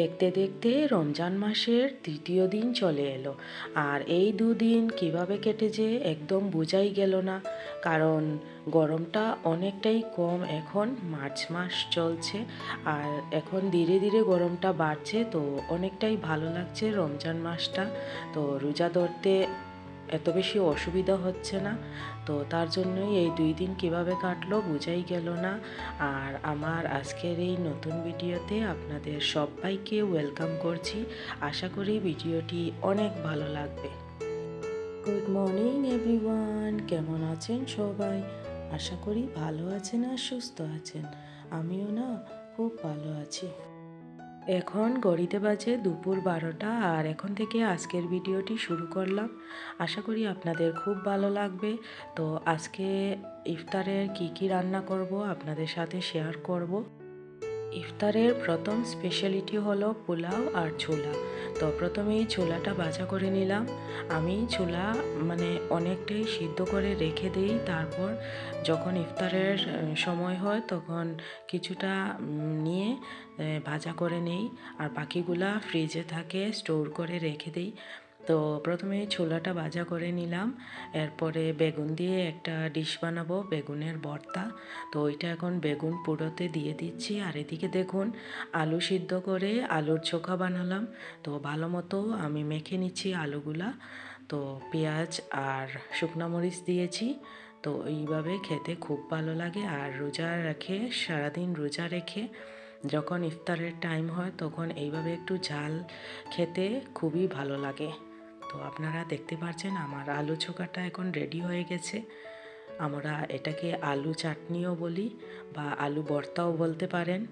দেখতে দেখতে রমজান মাসের তৃতীয় দিন চলে এলো। আর এই দুদিন কীভাবে কেটেছে একদম বোঝাই গেল না। কারণ গরমটা অনেকটাই কম এখন, মার্চ মাস চলছে। আর এখন ধীরে ধীরে গরমটা বাড়ছে, তো অনেকটাই ভালো লাগছে রমজান মাসটা। তো রোজা ধরতে এত বেশি অসুবিধা হচ্ছে না। তো তার জন্যই এই দুই দিন কীভাবে কাটলো বোঝাই গেল না। আর আমার আজকের এই নতুন ভিডিওতে আপনাদের সবাইকে ওয়েলকাম করছি। আশা করি ভিডিওটি অনেক ভালো লাগবে। গুড মর্নিং এভরিওয়ান, কেমন আছেন সবাই? আশা করি ভালো আছেন আর সুস্থ আছেন। আমিও না, খুব ভালো আছি। এখন গড়িতে বাজে দুপুর বারোটা আর এখন থেকে আজকের ভিডিওটি শুরু করলাম। আশা করি আপনাদের খুব ভালো লাগবে। তো আজকে ইফতারের কি কি রান্না করব আপনাদের সাথে শেয়ার করব। ইফতারের প্রথম স্পেশালিটি হলো পোলাও আর ছোলা। তো প্রথমেই ছোলাটা ভাজা করে নিলাম। আমি ছোলা মানে অনেকটাই সিদ্ধ করে রেখে দিই। তারপর যখন ইফতারের সময় হয় তখন কিছুটা নিয়ে ভাজা করে নেই। আর বাকিগুলা ফ্রিজে থাকে স্টোর করে রেখে দিই। তো প্রথমে ছোলাটা ভাজা করে নিলাম, এরপরে বেগুন দিয়ে একটা ডিশ বানাবো, বেগুনের ভর্তা তো ওইটা এখন বেগুন পুরোতে দিয়ে দিচ্ছি, আর এদিকে দেখুন, আলু সিদ্ধ করে আলুর চোখা বানালাম। তো ভালো মতো আমি মেখে নিচ্ছি আলুগুলা। তো পেঁয়াজ আর শুকনো মরিচ দিয়েছি। তো এইভাবে খেতে খুব ভালো লাগে, আর রোজা রেখে, সারাদিন রোজা রেখে যখন ইফতারের টাইম হয়, তখন এইভাবে একটু ঝাল খেতে খুবই ভালো লাগে। তো আপনারা দেখতে পাচ্ছেন আমার আলু চোখাটা এখন রেডি হয়ে গেছে। আমরা এটাকে আলু চাটনিও বলি বা আলু ভর্তাও বলতে পারেন।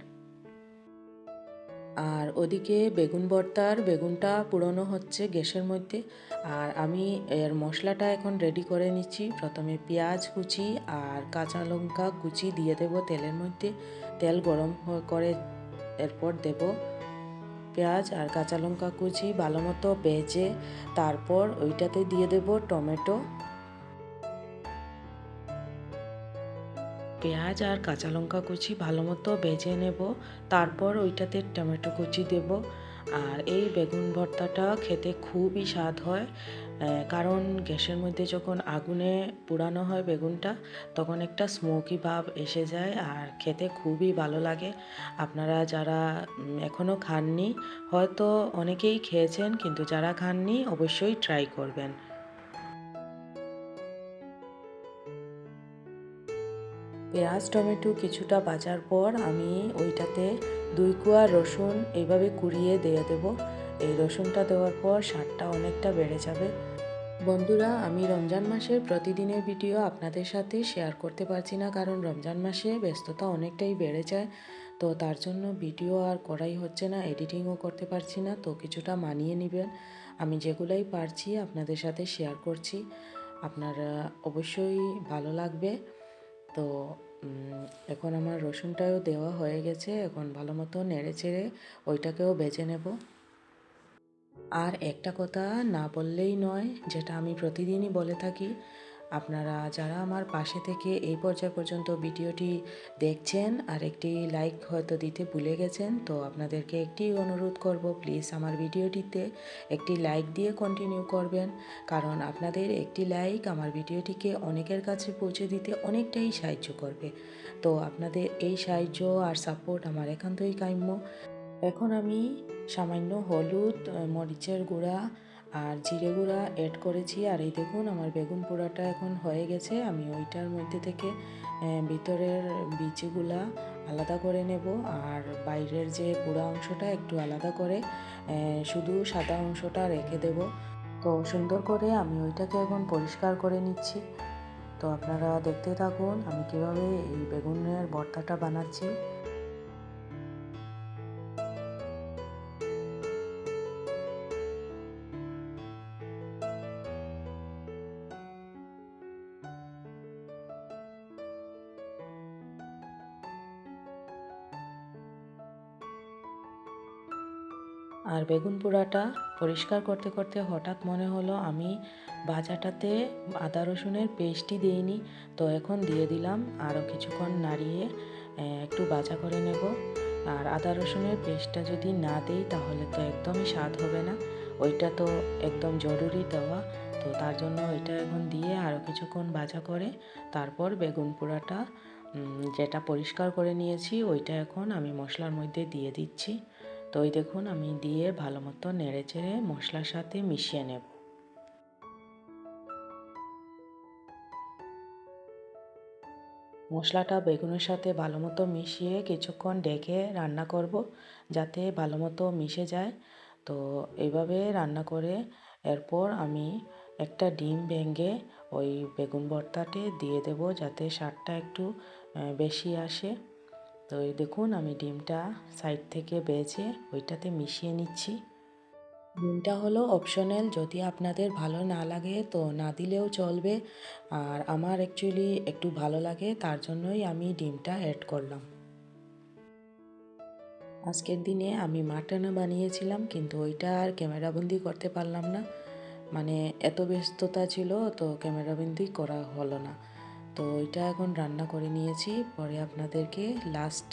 আর ওদিকে বেগুন ভর্তার বেগুনটা পুরনো হচ্ছে গ্যাসের মধ্যে। আর আমি এর মশলাটা এখন রেডি করে নিচ্ছি। প্রথমে পেঁয়াজ কুচি আর কাঁচা লঙ্কা কুচি দিয়ে দেব তেলের মধ্যে। তেল গরম করে এরপর দেব। পেঁয়াজ আর কাঁচা লঙ্কা কুচি ভালো মতো ভেজে তারপর ওইটাতে দিয়ে দেব টমেটো। পেঁয়াজ আর কাঁচা লঙ্কা কুচি ভালো মতো ভেজে নেব। তারপর ওইটাতে টমেটো কুচি দেব। আর এই বেগুন ভর্তাটা খেতে খুবই স্বাদ হয়। কারণ গ্যাসের মধ্যে যখন আগুনে পোড়ানো হয় বেগুনটা, তখন একটা স্মোকি ভাব এসে যায় আর খেতে খুবই ভালো লাগে। আপনারা যারা এখনও খাননি, হয়তো অনেকেই খেয়েছেন, কিন্তু যারা খাননি, অবশ্যই ট্রাই করবেন। পেঁয়াজ, টমেটো কিছুটা ভাজার পর আমি ওইটাতে দুই কুয়া রসুন এইভাবে কুড়িয়ে দিয়ে দেব। এই রসুনটা দেওয়ার পর স্বাদটা অনেকটা বেড়ে যাবে। বন্ধুরা, আমি রমজান মাসের প্রতিদিনের ভিডিও আপনাদের সাথে শেয়ার করতে পারছি না, কারণ রমজান মাসে ব্যস্ততা অনেকটাই বেড়ে যায়। তো তার জন্য ভিডিও আর করাই হচ্ছে না, এডিটিংও করতে পারছি না, তো কিছুটা মানিয়ে নেবেন। আমি যেগুলাই পারছি আপনাদের সাথে শেয়ার করছি। আপনারা অবশ্যই ভালো লাগবে। তো এখন আমার রসুনটাও দেওয়া হয়ে গেছে, এখন ভালো মতো নেড়ে চেড়ে ওইটাকেও বেজে নেব। আর একটা কথা না বললেই নয়, যেটা আমি প্রতিদিনই বলে থাকি, আপনারা যারা আমার পাশে থেকে এই পর্যায় পর্যন্ত ভিডিওটি দেখছেন আর একটি লাইক হয়তো দিতে ভুলে গেছেন, তো আপনাদেরকে একটি অনুরোধ করব, প্লিজ আমার ভিডিওটিতে একটি লাইক দিয়ে কন্টিনিউ করবেন। কারণ আপনাদের একটি লাইক আমার ভিডিওটিকে অনেকের কাছে পৌঁছে দিতে অনেকটাই সাহায্য করবে। তো আপনাদের এই সাহায্য আর সাপোর্ট আমার একান্তই কাম্য। এখন আমি সামান্য হলুদ মরিচের গুঁড়া আর জিরে গুঁড়া অ্যাড করেছি। আর এই দেখুন, আমার বেগুন পোড়াটা এখন হয়ে গেছে। আমি ওইটার মধ্যে থেকে ভিতরের বীজগুলা আলাদা করে নেব। আর বাইরের যে পোড়া অংশটা একটু আলাদা করে শুধু সাদা অংশটা রেখে দেব। তো সুন্দর করে আমি ওইটাকে এখন পরিষ্কার করে নিচ্ছি। তো আপনারা দেখতে থাকুন আমি কীভাবে এই বেগুনের ভর্তাটা বানাচ্ছি। আর বেগুন পোড়াটা পরিষ্কার করতে করতে হঠাৎ মনে হলো আমি ভাজাটাতে আদা রসুনের পেস্টই দিইনি। তো এখন দিয়ে দিলাম, আরও কিছুক্ষণ নাড়িয়ে একটু ভাজা করে নেব। আর আদা রসুনের পেস্টটা যদি না দিই তাহলে তো একদমই স্বাদ হবে না। ওইটা তো একদম জরুরি দেওয়া। তো তার জন্য ওইটা এখন দিয়ে আরও কিছুক্ষণ ভাজা করে তারপর বেগুন পোড়াটা যেটা পরিষ্কার করে নিয়েছি ওইটা এখন আমি মশলার মধ্যে দিয়ে দিচ্ছি। তো ওই দেখুন, আমি দিয়ে ভালো মতো নেড়ে চেড়ে মশলার সাথে মিশিয়ে নেব। মশলাটা বেগুনের সাথে ভালো মতো মিশিয়ে কিছুক্ষণ ডেকে রান্না করব, যাতে ভালো মতো মিশে যায়। তো এইভাবে রান্না করে এরপর আমি একটা ডিম ভেঙে ওই বেগুন ভর্তাতে দিয়ে দেব, যাতে স্বাদটা একটু বেশি আসে। তো এই দেখুন, আমি ডিমটা সাইড থেকে বেজে ওইটাতে মিশিয়ে নিচ্ছি। ডিমটা হলো অপশনাল যদি আপনাদের ভালো না লাগে তো না দিলেও চলবে। আর আমার অ্যাকচুয়ালি একটু ভালো লাগে, তার জন্যই আমি ডিমটা অ্যাড করলাম। আজকের দিনে আমি মাটনও বানিয়েছিলাম, কিন্তু ওইটা আর ক্যামেরাবন্দি করতে পারলাম না। মানে এত ব্যস্ততা ছিল, তো ক্যামেরাবন্দি করা হলো না। তো এটা এখন রান্না করে নিয়েছি। পরে আপনাদেরকে লাস্ট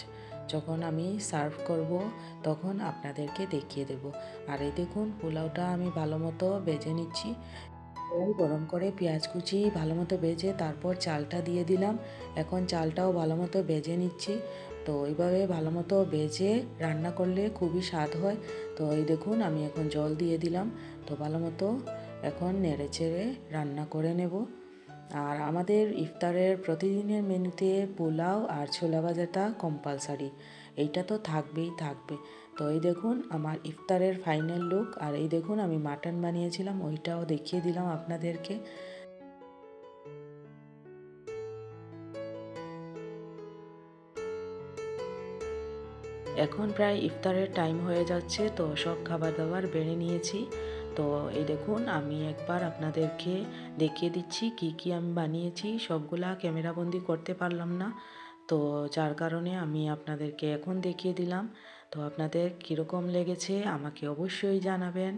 যখন আমি সার্ভ করব, তখন আপনাদেরকে দেখিয়ে দেব। আর এই দেখুন, পোলাওটা আমি ভালো মতো বেজে নিচ্ছি। তেল গরম করে পেঁয়াজ কুচি ভালো মতো বেজে তারপর চালটা দিয়ে দিলাম। এখন চালটাও ভালো মতো বেজে নিচ্ছি। তো এইভাবে ভালো মতো বেজে রান্না করলে খুবই স্বাদ হয়। তো এই দেখুন, আমি এখন জল দিয়ে দিলাম। তো ভালো মতো এখন নেড়ে চেড়ে রান্না করে নেব। আর আমাদের ইফতারের প্রতিদিনের মেনুতে পোলাও আর ছোলা ভাজাটা কম্পালসারি এইটা তো থাকবেই, থাকবে। তো এই দেখুন, আমার ইফতারের ফাইনাল লুক আর এই দেখুন, আমি মাটন বানিয়েছিলাম, ওইটাও দেখিয়ে দিলাম আপনাদেরকে। এখন প্রায় ইফতারের টাইম হয়ে যাচ্ছে, তো সব খাবার দাবার বেড়ে নিয়েছি। তো এই দেখুন, আমি একবার আপনাদেরকে দেখিয়ে দিচ্ছি কি কি আমি বানিয়েছি। সবগুলা ক্যামেরাবন্দি করতে পারলাম না। তো যার কারণে আমি আপনাদেরকে এখন দেখিয়ে দিলাম। তো আপনাদের কীরকম লেগেছে আমাকে অবশ্যই জানাবেন।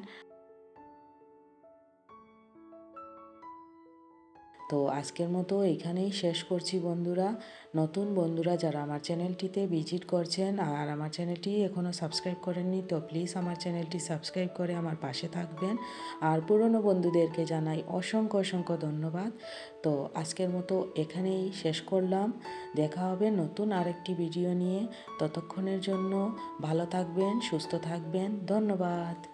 তো আজকের মতো এখানেই শেষ করছি বন্ধুরা। নতুন বন্ধুরা যারা আমার চ্যানেলটিতে ভিজিট করছেন আর আমার চ্যানেলটি এখনও সাবস্ক্রাইব করেননি, তো প্লিজ আমার চ্যানেলটি সাবস্ক্রাইব করে আমার পাশে থাকবেন। আর পুরনো বন্ধুদেরকে জানাই অসংখ্য অসংখ্য ধন্যবাদ। তো আজকের মতো এখানেই শেষ করলাম। দেখা হবে নতুন আরেকটি ভিডিও নিয়ে। ততক্ষণের জন্য ভালো থাকবেন, সুস্থ থাকবেন। ধন্যবাদ।